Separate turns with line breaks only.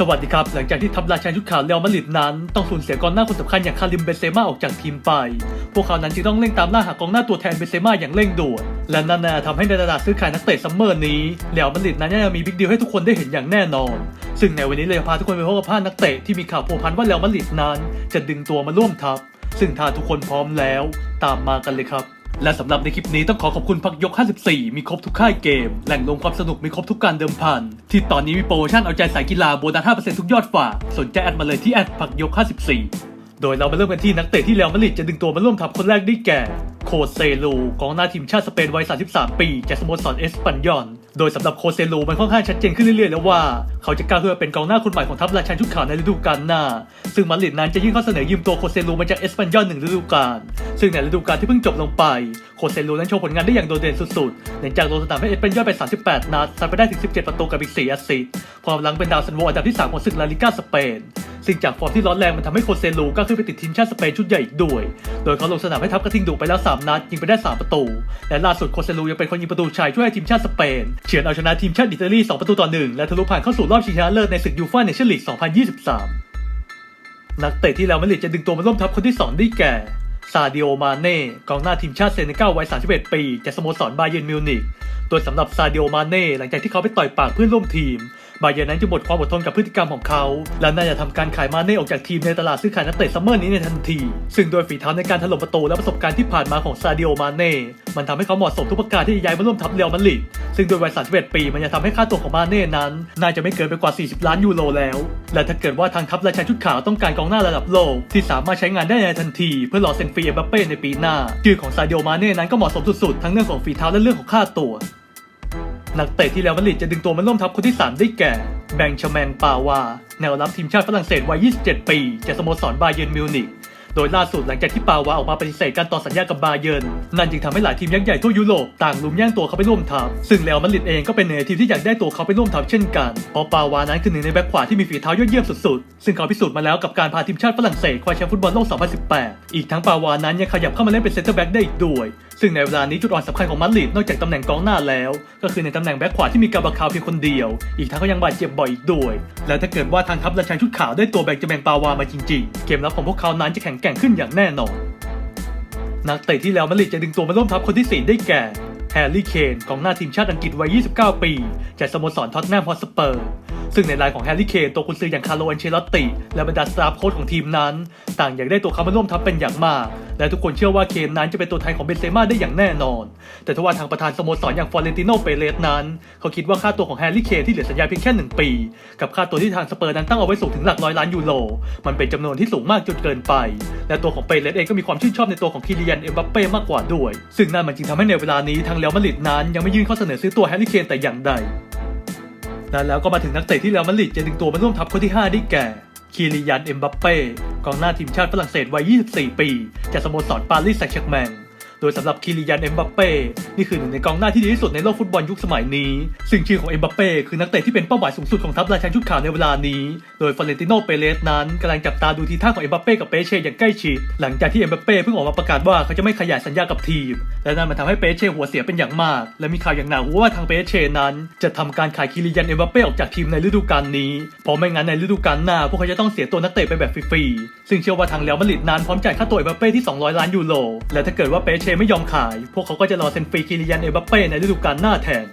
สวัสดีครับ หลังจากที่ทัพราชาชุดขาวเรอัลมาดริดนั้น ต้องสูญเสียกองหน้าคนสำคัญอย่างคาริมเบเซม่าออกจากทีมไป พวกเขานั้นจึงต้องเร่งตามล่าหากองหน้าตัวแทนเบเซม่าอย่างเร่งด่วนและนั่นนะทำให้ในตลาดซื้อขายนักเตะซัมเมอร์นี้เรอัลมาดริดนั้นยังมีบิ๊กดีลให้ทุกคนได้เห็นอย่างแน่นอน ซึ่งในวันนี้เลยพาทุกคนไปพบกับภานักเตะที่มีข่าวพัวพันว่าเรอัลมาดริดนั้น จะดึงตัวมาร่วมทัพซึ่งถ้าทุกคนพร้อมแล้ว ตามมากันเลยครับ และสำหรับในคลิปนี้ต้องขอขอบคุณพักยก 54 มีครบทุกค่ายเกม แหล่งรวมความสนุกมีครบทุกการเดิมพัน ที่ตอนนี้มีโปรโมชั่นเอาใจสายกีฬาโบนัส 5%ทุกยอดฝาก สนใจแอดมาเลยที่แอดพักยก 54โดยเรามาเริ่มกันที่นักเตะที่เรอัลมาดริดจะดึงตัวมาร่วมทัพคนแรกได้แก่ โคเซลูกองหน้าทีมชาติสเปนวัย 33 ปี จากสโมสรเอสปันยอน โดยสำหรับโคเซลูมันค่อนข้างชัดเจนขึ้นเรื่อยๆ แล้วว่า เขาจะกล้าขึ้นมาเป็นกองหน้าคนใหม่ของทัพราชันชุดขาวในฤดูกาลหน้า ซึ่งมาดริดนั้นจะยื่นข้อเสนอยืมตัวโคเซลูมาจากเอสปันยอนหนึ่งฤดูกาล ซึ่งในฤดูกาลที่เพิ่งจบลงไป โคเซลูนั้นโชว์ผลงานได้อย่างโดดเด่นสุดๆหลังจากลงสนามให้เอสปันยอนไป 38 นัดซัดไปได้ถึง 17 ประตูกับอีก4แอสซิสต์พร้อมหลังเป็นดาวซันโวอันดับที่สามของศึกลาลิก้าสเปน ซึ่งจากฟอร์มที่ร้อนแรงมันทำให้โคเซลูก็ขึ้นไปติดทีมชาติสเปนชุดใหญ่อีกด้วย โดยเขาลงสนามให้ทัพกระทิงดุไปแล้ว 3 นัด ยิงไปได้ 3 ประตู และล่าสุดโคเซลูยังเป็นคนยิงประตูชัยช่วยให้ทีมชาติสเปน เฉือนเอาชนะทีมชาติอิตาลี 2 ประตูต่อ 1 และทะลุผ่านเข้าสู่รอบชิงชนะเลิศในศึกยูฟ่าเนชั่นลีก 2023 นักเตะที่แล้วมาดริดจะดึงตัวมาร่วมทัพคนที่ 2 ได้แก่ซาดิโอ มาเน่ กองหน้าทีมชาติเซเนกัลวัย 31 ปี จากสโมสรบาเยิร์นมิวนิกโดยสำหรับซาดิโอ มาเน่ หลังจากที่เขาไปต่อยปากเพื่อนร่วมทีม บาเยนนั้นจะหมดความอดทนกับพฤติกรรมของเขา และน่าจะทำการขายมาเน่ออกจากทีมในตลาดซื้อขายนักเตะซัมเมอร์นี้ในทันที ซึ่งโดยฝีเท้าในการถล่มประตูและประสบการณ์ที่ผ่านมาของซาดิโอมาเน่มันทำให้เขาเหมาะสมทุกประการที่จะย้ายมาร่วมทัพเรอัลมาดริดซึ่งโดยวัย31ปี มันจะทำให้ค่าตัวของมาเน่นั้น น่าจะไม่เกินไปกว่า 40 ล้านยูโรแล้ว และถ้าเกิดว่าทางทัพราชาชุดขาวต้องการกองหน้าระดับโลกที่สามารถใช้งานได้ในทันที เพื่อรอเซ็นฟรีเอ็มบัปเป้ในปีหน้าชื่อของซาดิโอมาเน่นั้นก็เหมาะสมสุดๆทั้งเรื่องของฝีเท้าและเรื่องของค่าตัว นักเตะที่เรอัลมาดริดจะดึงตัวมาร่วมทัพคนที่ 3 ได้แก่ แบงชแมงปาวา แนวรับทีมชาติฝรั่งเศสวัย 27 ปีจากสโมสรบาเยิร์นมิวนิกโดยล่าสุดหลังจากที่ปาวาออกมาปฏิเสธการต่อสัญญากับบาเยิร์นนั่นจึงทำให้หลายทีมยักษ์ใหญ่ทั่วยุโรปต่างลุมแย่งตัวเขาไปร่วมทัพซึ่งเรอัลมาดริดเองก็เป็นหนึ่งในทีมที่อยากได้ตัวเขาไปร่วมทัพเช่นกันเพราะปาวานั้นคือหนึ่งในแบ็คขวาที่มีฝีเท้ายอดเยี่ยมสุดๆ ซึ่งเขาพิสูจน์มาแล้วกับการพาทีมชาติฝรั่งเศสคว้าแชมป์ฟุตบอลโลก 2018 อีกทั้งปาวานั้นยังขยับเข้ามาเล่นเป็นเซนเตอร์แบ็กได้อีกด้วยซึ่งในเวลานี้จุดอ่อนสำคัญของมาดริดนอกจากตำแหน่งกองหน้าแล้ว ก็คือในตำแหน่งแบ็คขวาที่มีกาบาคาวเพียงคนเดียว อีกทั้งก็ยังบาดเจ็บบ่อยอีกด้วย และถ้าเกิดว่าทางทัพราชันชุดขาวได้ตัวแบงจะแบงปาวามาจริงๆ เกมรับของพวกเขานั้นจะแข็งแกร่งขึ้นอย่างแน่นอน นักเตะที่แล้วมาดริดจะดึงตัวมาร่วมทัพคนที่4ได้แก่แฮร์รี่เคนกองหน้าทีมชาติอังกฤษวัย 29 ปี จากสโมสรท็อตแนมฮอตสเปอร์ ซึ่งในรายของแฮร์รี่เคนตัวกุนซืออย่างคาร์โลอันเชลอตติ และบรรดาสตาฟโค้ชของทีมนั้น ต่างอยากได้ตัวเขามาร่วมทัพเป็นอย่างมาก และทุกคนเชื่อว่าเคนนั้นจะเป็นตัวแทนของเบนเซม่าได้อย่างแน่นอน แต่ทว่าทางประธานสโมสรอย่างฟลอเรนติโนเปเรสนั้น เขาคิดว่าค่าตัวของแฮร์รี่เคนที่เหลือสัญญาเพียงแค่หนึ่งปี กับค่าตัวที่ทางสเปอร์นั้นตั้งเอาไว้สูงถึงหลักร้อยล้านยูโรมันเป็นจำนวนที่สูงมากจนเกินไป และตัวของเปเรสเองก็มีความชื่นชอบในตัวของคิริยันเอ็มบัปเป้มากกว่าด้วย ซึ่งนั่นมันจึงทำให้ในเวลานี้ทางเรอัลมาดริดนั้นยังไม่ยื่นข้อเสนอซื้อตัวแฮร์รี่เคนแต่อย่างใด และแล้วก็มาถึงนักเตะที่เรอัลมาดริดจะดึงตัวมาร่วมทัพคนที่ 5 ได้แก่ คีริยัน เอ็มบัปเป้ กองหน้าทีมชาติฝรั่งเศสวัย 24 ปี จากสโมสรปารีสแซงต์แชร์กแมง ดยสำหรับคีริยันเอ็มบัปเป้ นี่คือหนึ่งในกองหน้าที่ดีที่สุดในโลกฟุตบอลยุคสมัยนี้ ซึ่งชื่อของเอ็มบัปเป้คือนักเตะที่เป็นเป้าหมายสูงสุดของทัพราชันชุดขาวในเวลานี้ โดยฟลอเรนติโน เปเรสนั้นกำลังจับตาดูทีท่าของเอ็มบัปเป้กับเปเช่อย่างใกล้ชิด หลังจากที่เอ็มบัปเป้เพิ่งออกมาประกาศว่าเขาจะไม่ขยายสัญญากับทีม และนั่นมันทำให้เปเช่หัวเสียเป็นอย่างมาก และมีข่าวอย่างหนาหูว่าทางเปเช่นั้น จะทำการขายคิริยันเอ็มบัปเป้ออกจากทีมในฤดูกาลนี้ เพราะไม่งั้นในฤดูกาลหน้าพวกเขาจะต้องเสียตัวนักเตะไปแบบฟรีๆซึ่งเชื่อว่าทางเรอัลมาดริดนั้นพร้อมจ่ายค่าตัวเอ็มบัปเป้ที่ 200 ล้านยูโรและถ้าเกิดว่าเปเช่ไม่ยอมขาย พวกเขาก็จะรอเซ็นฟรีคิริยันเอ็บัปเป้ในฤดูกาลหน้าแทน